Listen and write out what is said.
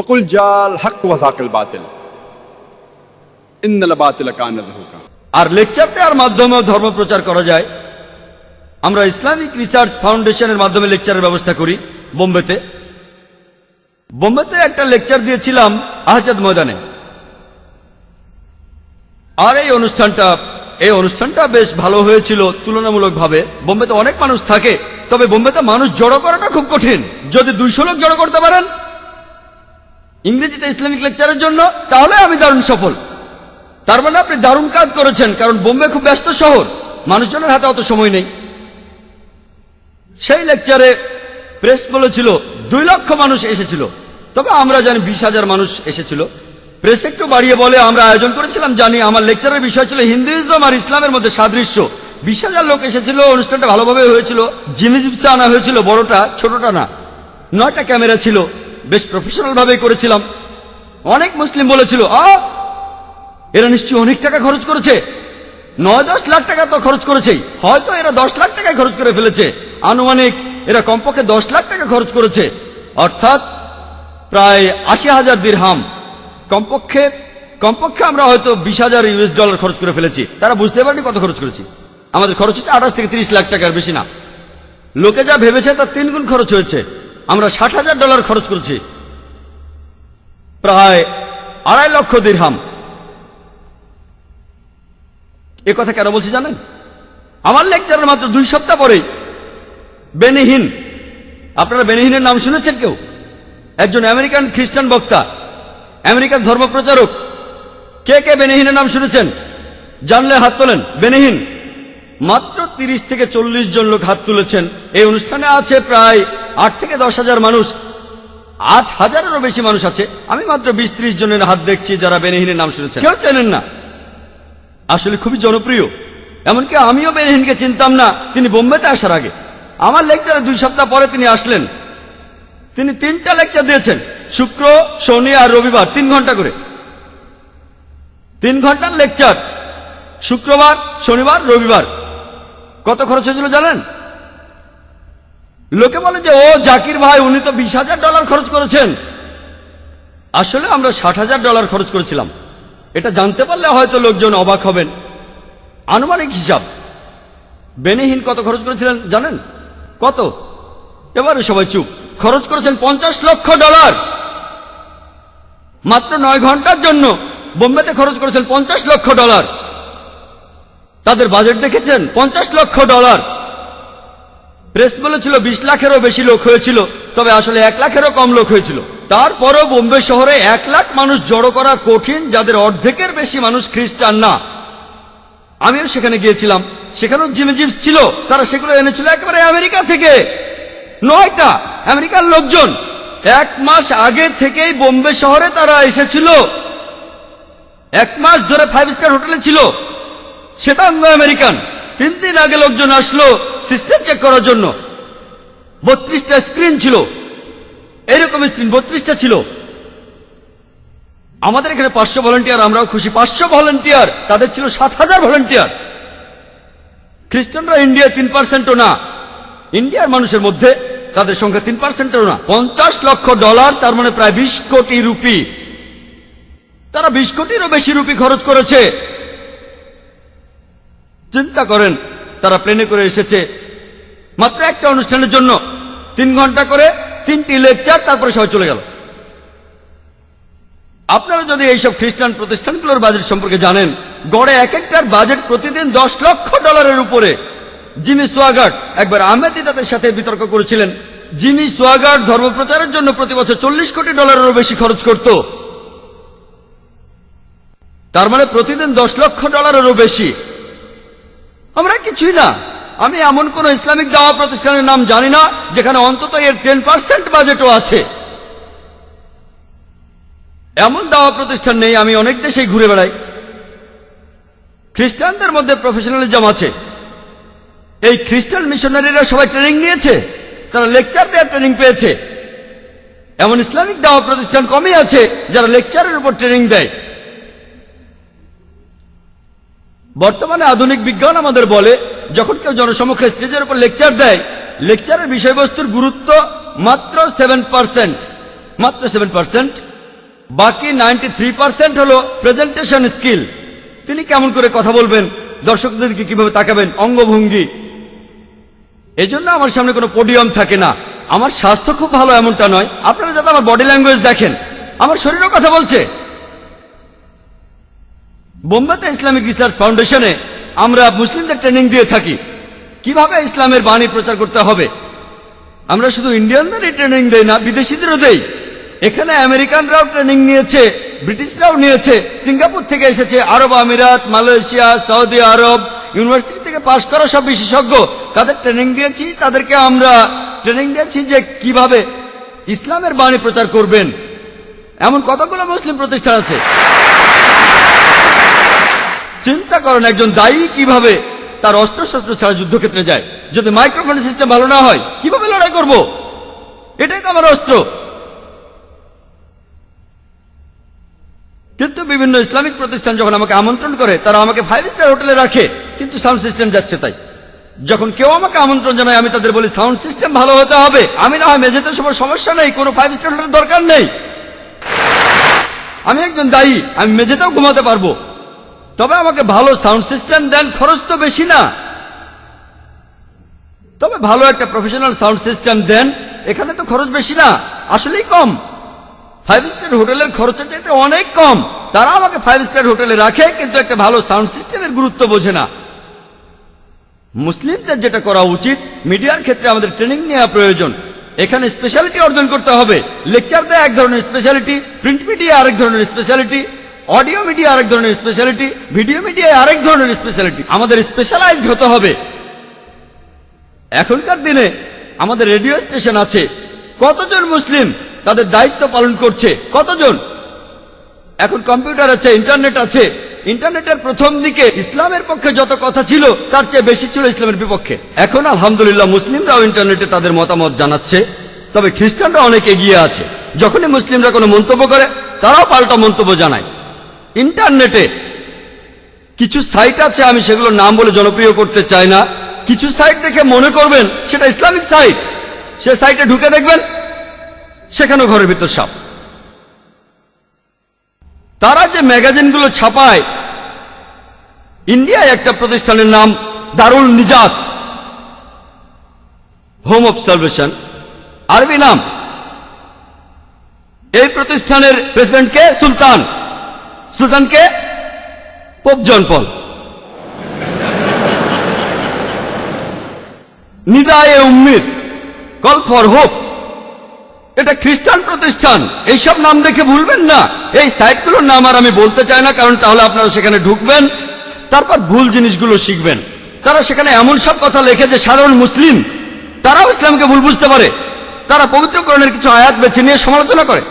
ওকুল জাল হক ওয়াজাকিল বাতিল ইন্নাল বাতিল কানা জাহুকা আর লেকচার দেওয়ার মাধ্যমেও ধর্ম প্রচার করা যায়। আমরা ইসলামিক রিসার্চ ফাউন্ডেশনের মাধ্যমে লেকচারের ব্যবস্থা করি, বোম্বেতে। বোম্বেতে একটা লেকচার দিয়েছিলাম আহজাদ ময়দানে। আর এই অনুষ্ঠানটা এই অনুষ্ঠানটা বেশ ভালো হয়েছিল তুলনামূলকভাবে। বোম্বেতে অনেক মানুষ থাকে, তবে বোম্বেতে মানুষ জড়ো করাটা খুব কঠিন। যদি দুইশো লোক জড়ো করতে পারেন ইংরেজিতে ইসলামিক লেকচারের জন্য, তাহলে আমি দারুণ সফল। তার মানে আপনি দারুণ কাজ করেছেন, কারণ বোম্বে খুব ব্যস্ত শহর। মানুষজনের হাতে অত সময় নেই। সেই লেকচারে প্রেস বলেছিল, দুই লক্ষ মানুষ এসেছিল। তবে আমরা জানি বিশ হাজার মানুষ এসেছিল। প্রেস একটু বাড়িয়ে বলে, আমরা আয়োজন করেছিলাম, জানি আমার লেকচারের বিষয় ছিল হিন্দুইজম আর ইসলামের মধ্যে সাদৃশ্য। বিশ হাজার লোক এসেছিল, অনুষ্ঠানটা ভালোভাবে হয়েছিল। জিমি জিপসা আনা হয়েছিল, বড়টা, ছোটটা না। নয়টা ক্যামেরা ছিল। বেশ প্রফেশনাল ভাবে করেছিলাম। অনেক মুসলিম বলেছিল এরা নিশ্চয়ই অনেক টাকা খরচ করেছে। নয়, দশ লাখ টাকা তো খরচ করেছেই। হয়তো এরা দশ লাখ টাকা খরচ করে ফেলেছে। আনুমানিক এরা কমপক্ষে দশ লাখ টাকা খরচ করেছে। অর্থাৎ প্রায় আশি হাজার দিরহাম। কমপক্ষে কমপক্ষে আমরা হয়তো বিশ হাজার ইউএস ডলার খরচ করে ফেলেছি। তারা বুঝতে পারেনি কত খরচ করেছি। আমাদের খরচ হচ্ছে আঠাশ থেকে তিরিশ লাখ টাকার বেশি না। লোকে যা ভেবেছে তার তিন গুণ খরচ হয়েছে। আমরা ষাট হাজার ডলার খরচ করেছি। প্রায় আড়াই লক্ষ দিরহাম। এ কথা কেন বলছি জানেন? আমার লেকচারের মাত্র দুই সপ্তাহ পরেই বেনিহীন, আপনারা বেনিহীনের নাম শুনেছেন কেউ? একজন আমেরিকান খ্রিস্টান বক্তা, আমেরিকান ধর্মপ্রচারক। কে কে বেনিহীনের নাম শুনেছেন? জানলে হাত তোলেন। বেনিহীন, মাত্র তিরিশ থেকে চল্লিশ জন লোক হাত তুলেছেন। এই অনুষ্ঠানে আছে প্রায় আট থেকে দশ হাজার মানুষ আট হাজারেরও বেশি মানুষ আছে। আমি মাত্র বিশ ত্রিশ জনের হাত দেখছি যারা বেনিহীনের নাম শুনেছেন। কেউ চেনেন না। আসলে খুবই জনপ্রিয়। এমনকি আমিও বেনহিনকে চিনতাম না তিনি বোম্বেতে আসার আগে। আমার লেকচারে দুই সপ্তাহ পরে তিনি আসলেন। তিনি তিনটা লেকচার দিয়েছেন শুক্র শনি আর রবিবার তিন ঘণ্টা করে। তিন ঘণ্টার লেকচার শুক্রবার শনিবার রবিবার। কত খরচ হয়েছিল জানেন? লোকে বলে যে, ও জাকির ভাই, উনি তো বিশ হাজার ডলার খরচ করেছেন। আসলে আমরা ষাট হাজার ডলার খরচ করেছিলাম। এটা জানতে পারলে হয়তো লোকজন অবাক হবেন। আনুমানিক হিসাব। বেনিহীন কত খরচ করেছিলেন জানেন? কত? এবারে সবাই চুপ। খরচ করেছেন পঞ্চাশ লক্ষ ডলার। মাত্র নয় ঘণ্টার জন্য বোম্বেতে খরচ করেছেন পঞ্চাশ লক্ষ ডলার। তাদের বাজেট দেখেছেন? পঞ্চাশ লক্ষ ডলার। প্রেস বলেছিল বিশ লাখেরও বেশি লোক হয়েছিল, তবে আসলে এক লাখেরও কম লোক হয়েছিল। তারপরও বোম্বে শহরে এক লাখ মানুষ জড়ো করা কঠিন, যাদের অর্ধেকের বেশি মানুষ খ্রিস্টান না। আমিও সেখানে গিয়েছিলাম। সেখানেও জিমে জিমস ছিল, তারা সেগুলো এনেছিল একেবারে আমেরিকা থেকে। নয়টা আমেরিকার লোকজন। এক মাস আগে থেকেই বোম্বে শহরে তারা এসেছিল। এক মাস ধরে ফাইভ স্টার হোটেলে ছিল। সেটা আমেরিকান। তিন দিন আগে লোকজন আসলো সিস্টেম চেক করার জন্য। বত্রিশটা স্ক্রিন ছিল। এইরকম স্ক্রিন বত্রিশটা ছিল। আমাদের এখানে পাঁচশো ভলেন্টিয়ার আমরাও খুশি। পাঁচশো ভলেন্টিয়ার তাদের ছিল সাত হাজার ভলেন্টিয়ার খ্রিস্টানরা ইন্ডিয়া তিন পার্সেন্টও না। ইন্ডিয়ার মানুষের মধ্যে তাদের সংখ্যা তিন পার্সেন্টও না। পঞ্চাশ লক্ষ ডলার তার মানে প্রায় বিশ কোটি রুপি। তারা বিশ কোটিরও বেশি রুপি খরচ করেছে। চিন্তা করেন, তারা প্লেনে করে এসেছে। মাত্র একটা অনুষ্ঠানের জন্য তিন ঘণ্টা করে তিনটি লেকচার, তারপরে সবাই চলে গেল। আপনারা যদি এইসব খ্রিস্টান প্রতিষ্ঠানগুলোর বাজেট সম্পর্কে জানেন, গড়ে এক একটার বাজেট প্রতিদিন দশ লক্ষ ডলারের উপরে। জিমি সোয়াগার্ড একবার আহমেদি তাদের সাথে বিতর্ক করেছিলেন। জিমি সোয়াগার্ড ধর্মপ্রচারের জন্য প্রতি বছর চল্লিশ কোটি ডলারেরও বেশি খরচ করত। তার মানে প্রতিদিন দশ লক্ষ ডলারেরও বেশি। আমরা কিছুই না। আমি এমন কোন ইসলামিক দাওয়া প্রতিষ্ঠানের নাম জানি না, যেখানে অন্তত এর টেন পার্সেন্ট বাজেটও আছে। এমন দাওয়া প্রতিষ্ঠান নেই, আমি অনেক দেশেই ঘুরে বেড়াই। খ্রিস্টানদের মধ্যে প্রফেশনালিজম আছে। এই খ্রিস্টান মিশনারিরা সবাই ট্রেনিং নিয়েছে, তারা লেকচার দেওয়ার ট্রেনিং পেয়েছে। এমন ইসলামিক দাওয়া প্রতিষ্ঠান কমই আছে, যারা লেকচারের উপর ট্রেনিং দেয়। বর্তমানে আধুনিক বিজ্ঞান আমাদের বলে, যখন কেউ জনসমক্ষে স্টেজের উপর লেকচার দেয়, লেকচারের বিষয়বস্তুর গুরুত্ব মাত্র সেভেন পার্সেন্ট মাত্র সেভেন পার্সেন্ট বাকি নাইনটি থ্রি পার্সেন্ট হল প্রেজেন্টেশন স্কিল তিনি কেমন করে কথা বলবেন, দর্শকদেরকে কীভাবে তাকাবেন, অঙ্গভঙ্গি। এই জন্য আমার সামনে কোনো পোডিয়াম থাকে না। আমার স্বাস্থ্য খুব ভালো এমনটা নয়। আপনারা যাতে আমার বডি ল্যাঙ্গুয়েজ দেখেন। আমার শরীরও কথা বলছে। বোম্বেতে ইসলামিক রিসার্চ ফাউন্ডেশনে আমরা মুসলিমদের ট্রেনিং দিয়ে থাকি। কীভাবে ইসলামের বাণী প্রচার করতে হবে? আমরা শুধু ইন্ডিয়ানদেরই ট্রেনিং দেই না, বিদেশিদেরও দেই। এখানে আমেরিকানরাও ট্রেনিং নিয়েছে, ব্রিটিশরাও নিয়েছে, সিঙ্গাপুর থেকে এসেছে, আরব আমিরাত, মালয়েশিয়া, সৌদি আরব, ইউনিভার্সিটি থেকে পাশ করা সব বিশেষজ্ঞ। তাদের ট্রেনিং দিয়েছি, তাদেরকে আমরা ট্রেনিং দিয়েছি যে কীভাবে ইসলামের বাণী প্রচার করবেন। এমন কতগুলো মুসলিম প্রতিষ্ঠান আছে? চিন্তা করেন একজন দায়ী কীভাবে তার অস্ত্র শস্ত্র ছাড়া যুদ্ধক্ষেত্রে যায়। যদি মাইক্রোফোন সিস্টেম ভালো না হয়, কীভাবে লড়াই করব? এটাই তো আমার অস্ত্র। কিন্তু বিভিন্ন ইসলামিক প্রতিষ্ঠান যখন আমাকে আমন্ত্রণ করে, তারা আমাকে ফাইভ স্টার হোটেলে রাখে, কিন্তু সাউন্ড সিস্টেম যাচ্ছে তাই। যখন কেউ আমাকে আমন্ত্রণ জানায়, আমি তাদের বলি, সাউন্ড সিস্টেম ভালো হতে হবে। আমি না হয় মেঝেতে সময় সমস্যা নেই, কোনো ফাইভ স্টার হোটেলের দরকার নেই। আমি একজন দায়ী, আমি মেঝেতেও ঘুমাতে পারব। তবে আমাকে ভালো সাউন্ড সিস্টেম দেন, খরচ তো বেশি না। তবে ভালো একটা প্রফেশনাল সাউন্ড সিস্টেম দেন, এখানে তো খরচ বেশি না, আসলেই কম। ফাইভ স্টার হোটেলের খরচের চাইতে অনেক কম। তারা আমাকে ফাইভ স্টার হোটেলে রাখে, কিন্তু একটা ভালো সাউন্ড সিস্টেমের গুরুত্ব বোঝে না। মুসলিমদের যেটা করা উচিত, মিডিয়ার ক্ষেত্রে আমাদের ট্রেনিং নেওয়া প্রয়োজন। এখানে স্পেশালিটি অর্জন করতে হবে। লেকচার দেয় এক ধরনের স্পেশালিটি প্রিন্ট মিডিয়া আরেক ধরনের স্পেশালিটি অডিও মিডিয়া আরেক ধরনের স্পেশালিটি ভিডিও মিডিয়ায় আরেক ধরনের স্পেশালিটি আমাদের স্পেশালাইজড হতে হবে। এখনকার দিনে আমাদের রেডিও স্টেশন আছে। কতজন মুসলিম তাদের দায়িত্ব পালন করছে? কতজন? এখন কম্পিউটার আছে ইন্টারনেট আছে। ইন্টারনেটের প্রথম দিকে ইসলামের পক্ষে যত কথা ছিল, তার চেয়ে বেশি ছিল ইসলামের বিপক্ষে। এখন আলহামদুলিল্লাহ মুসলিমরাও ইন্টারনেটে তাদের মতামত জানাচ্ছে। তবে খ্রিস্টানরা অনেক এগিয়ে আছে। যখনই মুসলিমরা কোনো মন্তব্য করে, তারাও পাল্টা মন্তব্য জানায়। ইন্টারনেটে। কিছু সাইট আছে, আমি সেগুলোর নাম বলে জনপ্রিয় করতে চাই না। কিছু সাইট দেখে মনে করবেন, সেটা ইসলামিক সাইট। সে সাইটে ঢুকে দেখবেন, সেখানেও ঘরের ভিতর সাপ। তারা যে ম্যাগাজিনগুলো ছাপায়, ইন্ডিয়ায় একটা প্রতিষ্ঠানের নাম Darul Nijat. Home of salvation আরবি নাম। এই প্রতিষ্ঠানের প্রেসিডেন্টকে সুলতান। সুলতানকে? Pope John Paul Nidaye Ummid call for hope এটা খ্রিস্টান প্রতিষ্ঠান, এইসব নাম দেখে ভুলবেন না। এই সাইটগুলোর নাম আর আমি বলতে চাই না, কারণ তাহলে আপনারা সেখানে ঢুকবেন, তারপর ভুল জিনিসগুলো শিখবেন। তারা সেখানে এমন সব কথা লেখে যে সাধারণ মুসলিম, তারাও ইসলামকে ভুল বুঝতে পারে। তারা পবিত্রকরণের কিছু আয়াত বেছে নিয়ে সমালোচনা করে।